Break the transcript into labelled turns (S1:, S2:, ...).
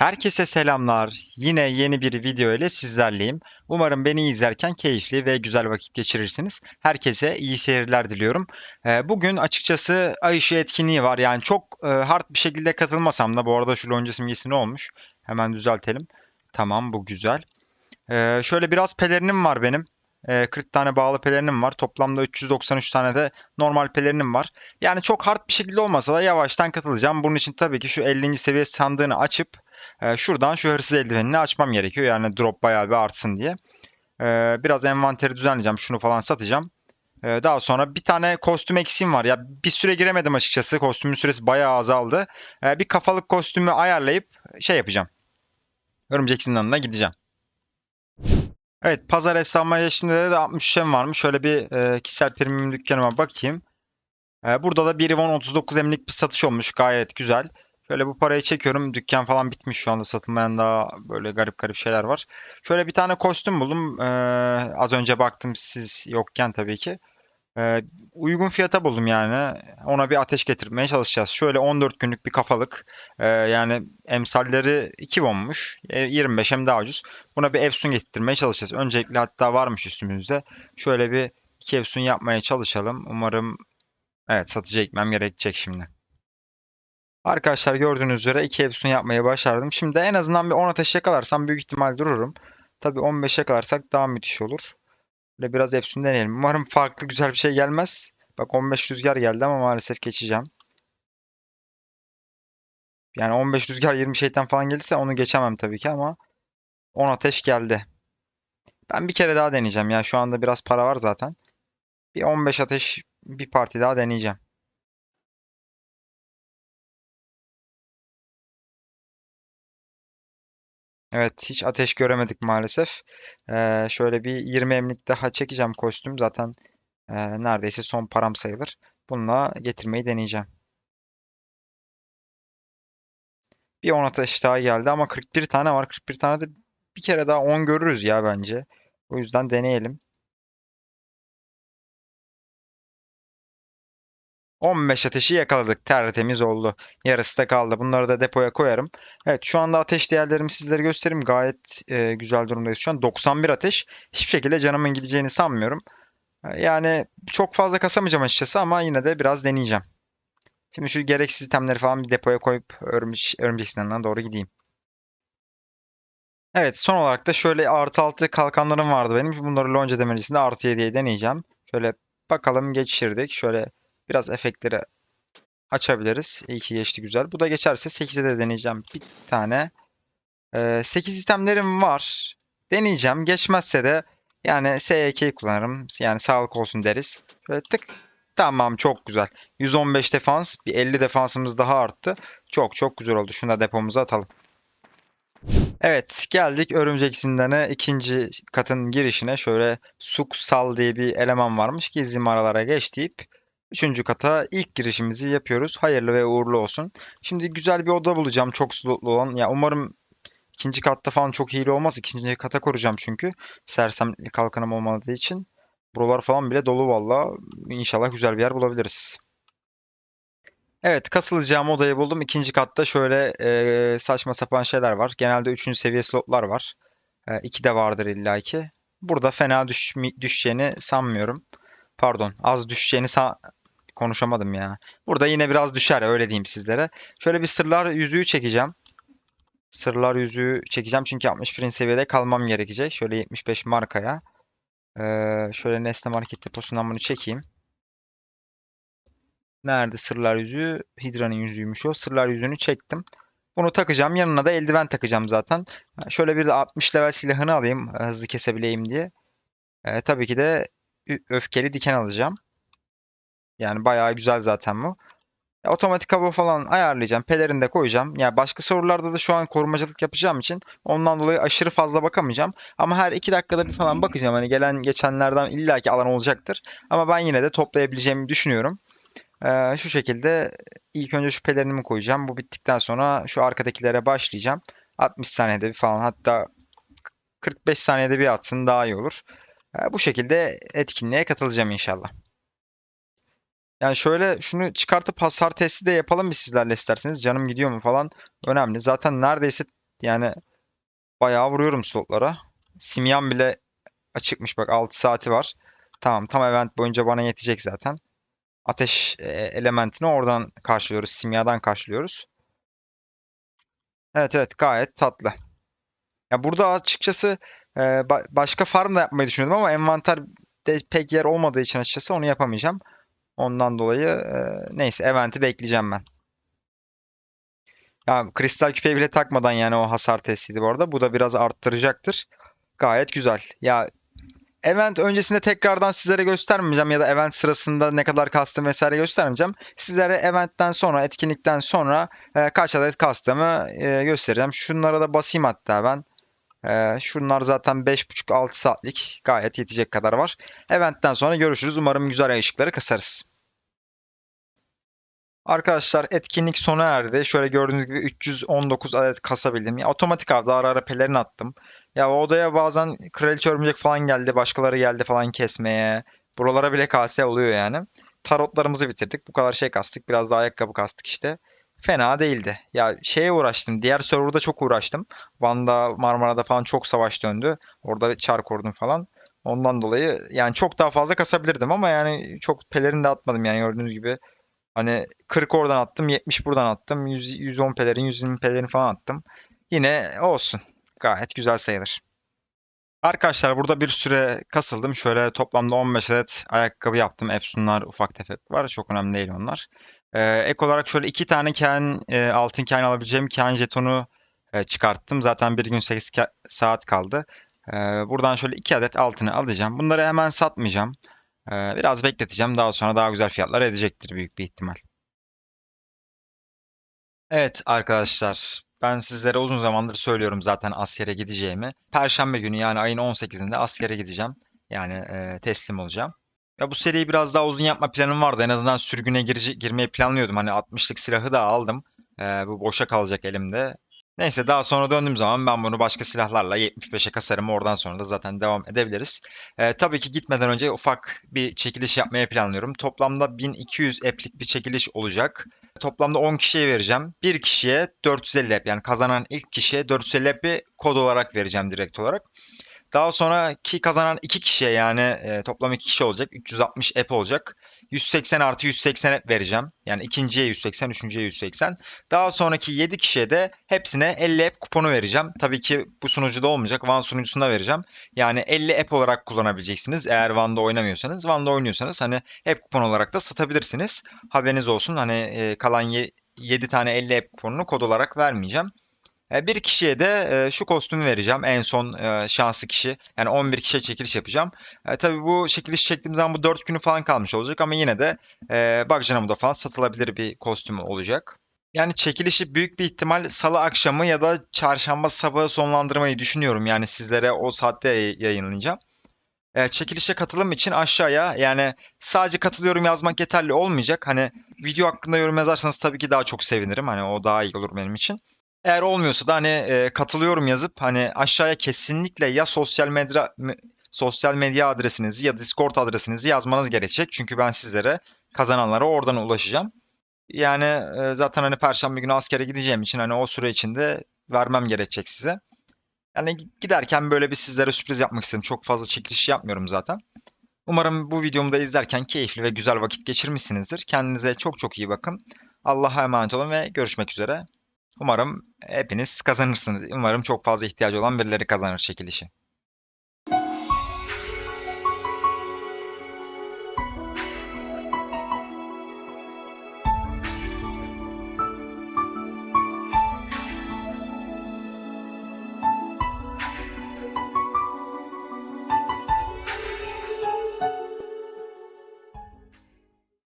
S1: Herkese selamlar. Yine yeni bir video ile sizlerleyim. Umarım beni izlerken keyifli ve güzel vakit geçirirsiniz. Herkese iyi seyirler diliyorum. Ee, Bugün açıkçası ay ışığı etkinliği var. Yani çok e, hard bir şekilde katılmasam da bu arada şu lonca simgesi ne olmuş? Hemen düzeltelim. Tamam bu güzel. Ee, Şöyle biraz pelerinim var benim. Ee, 40 tane bağlı pelerinim var. Toplamda 393 tane de normal pelerinim var. Yani çok hard bir şekilde olmasa da yavaştan katılacağım. Bunun için tabii ki şu 50. seviye sandığını açıp ee, şuradan şu hırsız eldivenini açmam gerekiyor. Yani drop bayağı bir artsın diye. Ee, biraz envanteri düzenleyeceğim. Şunu falan satacağım. Ee, daha sonra bir tane kostüm eksiğim var. Ya bir süre giremedim açıkçası. Kostümün süresi bayağı azaldı. Bir kafalık kostümü ayarlayıp şey yapacağım. Örümcek zindanına gideceğim. Evet pazar hesabıma yaşında da 60 şem varmış. Şöyle bir e, kişisel premium dükkanıma bakayım. Ee, burada da 1 won 39 emlik bir satış olmuş. Gayet güzel. Şöyle bu parayı çekiyorum. Dükkan falan bitmiş şu anda satılmayan daha böyle garip garip şeyler var. Şöyle bir tane kostüm buldum. Ee, az önce baktım siz yokken tabii ki. Ee, uygun fiyata buldum yani. Ona bir ateş getirmeye çalışacağız. Şöyle 14 günlük bir kafalık. Ee, yani emsalleri 2 wonmuş. E, 25 hem daha ucuz. Buna bir efsun getirmeye çalışacağız. Öncelikle hatta varmış üstümüzde. Şöyle bir iki efsun yapmaya çalışalım. Umarım evet satıcı ekmem gerekecek şimdi. Arkadaşlar gördüğünüz üzere 2 Epson yapmayı başardım. Şimdi en azından bir 10 ateş yakalarsam büyük ihtimal dururum. Tabii 15 yakalarsak daha müthiş olur. Böyle biraz Epson deneyelim. Umarım farklı güzel bir şey gelmez. Bak 15 rüzgar geldi ama maalesef geçeceğim. Yani 15 rüzgar 20 şeytan falan gelirse onu geçemem tabii ki ama 10 ateş geldi. Ben bir kere daha deneyeceğim ya. Şu anda biraz para var zaten. Bir 15 ateş bir parti daha deneyeceğim. Evet, hiç ateş göremedik maalesef. Ee, şöyle bir 20 emlik daha çekeceğim kostüm. Zaten e, neredeyse son param sayılır. Bununla getirmeyi deneyeceğim. Bir 10 ateş daha geldi ama 41 tane var. 41 tane de bir kere daha 10 görürüz ya bence. O yüzden deneyelim. 15 ateşi yakaladık. Tertemiz oldu. Yarısı da kaldı. Bunları da depoya koyarım. Evet şu anda ateş değerlerimi sizlere göstereyim. Gayet e, güzel durumdayız şu an. 91 ateş. Hiçbir şekilde canımın gideceğini sanmıyorum. Yani çok fazla kasamayacağım açıkçası ama yine de biraz deneyeceğim. Şimdi şu gereksiz itemleri falan bir depoya koyup örümcek, örümcek sinirlerine doğru gideyim. Evet son olarak da şöyle artı altı kalkanlarım vardı benim. Bunları lonca demelisinde artı 7'ye deneyeceğim. Şöyle bakalım geçirdik. Şöyle biraz efektleri açabiliriz. İyi ki geçti güzel. Bu da geçerse 8'e de deneyeceğim bir tane. Ee, 8 itemlerim var. Deneyeceğim. Geçmezse de yani SYK'yi kullanırım. Yani sağlık olsun deriz. Şöyle tık. Tamam çok güzel. 115 defans. Bir 50 defansımız daha arttı. Çok çok güzel oldu. Şunu da depomuza atalım. Evet geldik Örümcek Zindanı ikinci katın girişine. Şöyle Suksal diye bir eleman varmış. Gizli mağaralara geç deyip Üçüncü kata ilk girişimizi yapıyoruz. Hayırlı ve uğurlu olsun. Şimdi güzel bir oda bulacağım çok slotlu olan. Ya umarım ikinci katta falan çok hile olmaz. İkinci kata koruyacağım çünkü. Sersem kalkanım olmadığı için. Buralar falan bile dolu valla. İnşallah güzel bir yer bulabiliriz. Evet kasılacağım odayı buldum. İkinci katta şöyle e, saçma sapan şeyler var. Genelde üçüncü seviye slotlar var. E, iki de vardır illaki. Burada fena düş, düşeceğini sanmıyorum. Pardon az düşeceğini sa konuşamadım ya. Burada yine biraz düşer öyle diyeyim sizlere. Şöyle bir sırlar yüzüğü çekeceğim. Sırlar yüzüğü çekeceğim çünkü 61. seviyede kalmam gerekecek. Şöyle 75 markaya. Ee, şöyle Nesne Market deposundan bunu çekeyim. Nerede sırlar yüzüğü? Hidra'nın yüzüğüymüş o. Sırlar yüzüğünü çektim. Bunu takacağım. Yanına da eldiven takacağım zaten. Şöyle bir de 60 level silahını alayım hızlı kesebileyim diye. Ee, tabii ki de öfkeli diken alacağım. Yani bayağı güzel zaten bu. Ya, Otomatik hava falan ayarlayacağım. Pelerini de koyacağım. Ya başka sorularda da şu an korumacılık yapacağım için ondan dolayı aşırı fazla bakamayacağım. Ama her iki dakikada bir falan bakacağım. Hani gelen geçenlerden illaki alan olacaktır. Ama ben yine de toplayabileceğimi düşünüyorum. Ee, şu şekilde ilk önce şu pelerinimi koyacağım. Bu bittikten sonra şu arkadakilere başlayacağım. 60 saniyede bir falan hatta 45 saniyede bir atsın daha iyi olur. Ee, bu şekilde etkinliğe katılacağım inşallah. Yani şöyle şunu çıkartıp hasar testi de yapalım bir sizlerle isterseniz. Canım gidiyor mu falan önemli. Zaten neredeyse Yani bayağı vuruyorum slotlara. Simyan bile açıkmış bak 6 saati var. Tamam tam event boyunca bana yetecek zaten. Ateş e, elementini oradan karşılıyoruz. Simyadan karşılıyoruz. Evet evet gayet tatlı. Ya burada açıkçası e, ba- başka farm da yapmayı düşünüyordum ama envanter de pek yer olmadığı için açıkçası onu yapamayacağım. Ondan dolayı e, neyse event'i bekleyeceğim ben. Ya kristal küpeyi bile takmadan yani o hasar testiydi bu arada. Bu da biraz arttıracaktır. Gayet güzel. Ya event öncesinde tekrardan sizlere göstermeyeceğim ya da event sırasında ne kadar kastım vesaire göstermeyeceğim. Sizlere eventten sonra, etkinlikten sonra e, kaç adet kastımı e, göstereceğim. Şunlara da basayım hatta ben. E, şunlar zaten 5,5-6 saatlik gayet yetecek kadar var. Eventten sonra görüşürüz. Umarım güzel ışıkları kasarız. Arkadaşlar etkinlik sona erdi. Şöyle gördüğünüz gibi 319 adet kasabildim. Ya, otomatik avda ara ara pelerin attım. Ya odaya bazen kraliçe örümcek falan geldi. Başkaları geldi falan kesmeye. Buralara bile kase oluyor yani. Tarotlarımızı bitirdik. Bu kadar şey kastık. Biraz da ayakkabı kastık işte. Fena değildi. Ya şeye uğraştım. Diğer serverda çok uğraştım. Van'da, Marmara'da falan çok savaş döndü. Orada çar kurdum falan. Ondan dolayı yani çok daha fazla kasabilirdim ama yani çok pelerin de atmadım yani gördüğünüz gibi. Hani 40 oradan attım, 70 buradan attım. 100, 110 pelerin, 120 pelerin falan attım. Yine olsun. Gayet güzel sayılır. Arkadaşlar burada bir süre kasıldım. Şöyle toplamda 15 adet ayakkabı yaptım. Epson'lar ufak tefek var. Çok önemli değil onlar. Ee, ek olarak şöyle iki tane kain, e, altın kain alabileceğim kain jetonu e, çıkarttım. Zaten bir gün 8 ka- saat kaldı. Ee, buradan şöyle iki adet altını alacağım. Bunları hemen satmayacağım. Ee, biraz bekleteceğim. Daha sonra daha güzel fiyatlar edecektir büyük bir ihtimal. Evet arkadaşlar, ben sizlere uzun zamandır söylüyorum zaten askere gideceğimi. Perşembe günü yani ayın 18'inde askere gideceğim. Yani e, teslim olacağım. Ya bu seriyi biraz daha uzun yapma planım vardı. En azından sürgüne girece- girmeyi planlıyordum. Hani 60'lık silahı da aldım. E, bu boşa kalacak elimde. Neyse daha sonra döndüğüm zaman ben bunu başka silahlarla 75'e kasarım. Oradan sonra da zaten devam edebiliriz. E, tabii ki gitmeden önce ufak bir çekiliş yapmaya planlıyorum. Toplamda 1200 eplik bir çekiliş olacak. Toplamda 10 kişiye vereceğim. Bir kişiye 450 ep yani kazanan ilk kişiye 450 epi kod olarak vereceğim direkt olarak. Daha sonraki kazanan iki kişiye yani e, toplam iki kişi olacak. 360 ep olacak. 180 artı 180 ep vereceğim. Yani ikinciye 180, üçüncüye 180. Daha sonraki 7 kişiye de hepsine 50 ep kuponu vereceğim. Tabii ki bu sunucuda olmayacak. Van sunucusunda vereceğim. Yani 50 ep olarak kullanabileceksiniz. Eğer Van'da oynamıyorsanız. Van'da oynuyorsanız hani ep kupon olarak da satabilirsiniz. Haberiniz olsun. Hani e, kalan 7 tane 50 ep kuponunu kod olarak vermeyeceğim. E, Bir kişiye de e, şu kostümü vereceğim. En son e, şanslı kişi. Yani 11 kişiye çekiliş yapacağım. Tabii bu çekiliş çektiğim zaman bu 4 günü falan kalmış olacak ama yine de e, Bugcanamu'da falan satılabilir bir kostüm olacak. Yani çekilişi büyük bir ihtimal salı akşamı ya da çarşamba sabahı sonlandırmayı düşünüyorum. Yani sizlere o saatte yay- yayınlayacağım. E, çekilişe katılım için aşağıya yani sadece katılıyorum yazmak yeterli olmayacak. Hani video hakkında yorum yazarsanız tabii ki daha çok sevinirim. Hani o daha iyi olur benim için. Eğer olmuyorsa da hani e, katılıyorum yazıp hani aşağıya kesinlikle ya sosyal medya me- sosyal medya adresinizi ya Discord adresinizi yazmanız gerekecek. Çünkü ben sizlere kazananlara oradan ulaşacağım. Yani e, zaten hani Perşembe günü askere gideceğim için hani o süre içinde vermem gerekecek size. Yani gi- giderken böyle bir sizlere sürpriz yapmak istedim. Çok fazla çekiliş yapmıyorum zaten. Umarım bu videomu da izlerken keyifli ve güzel vakit geçirmişsinizdir. Kendinize çok çok iyi bakın. Allah'a emanet olun ve görüşmek üzere. Umarım hepiniz kazanırsınız. Umarım çok fazla ihtiyacı olan birileri kazanır çekilişi.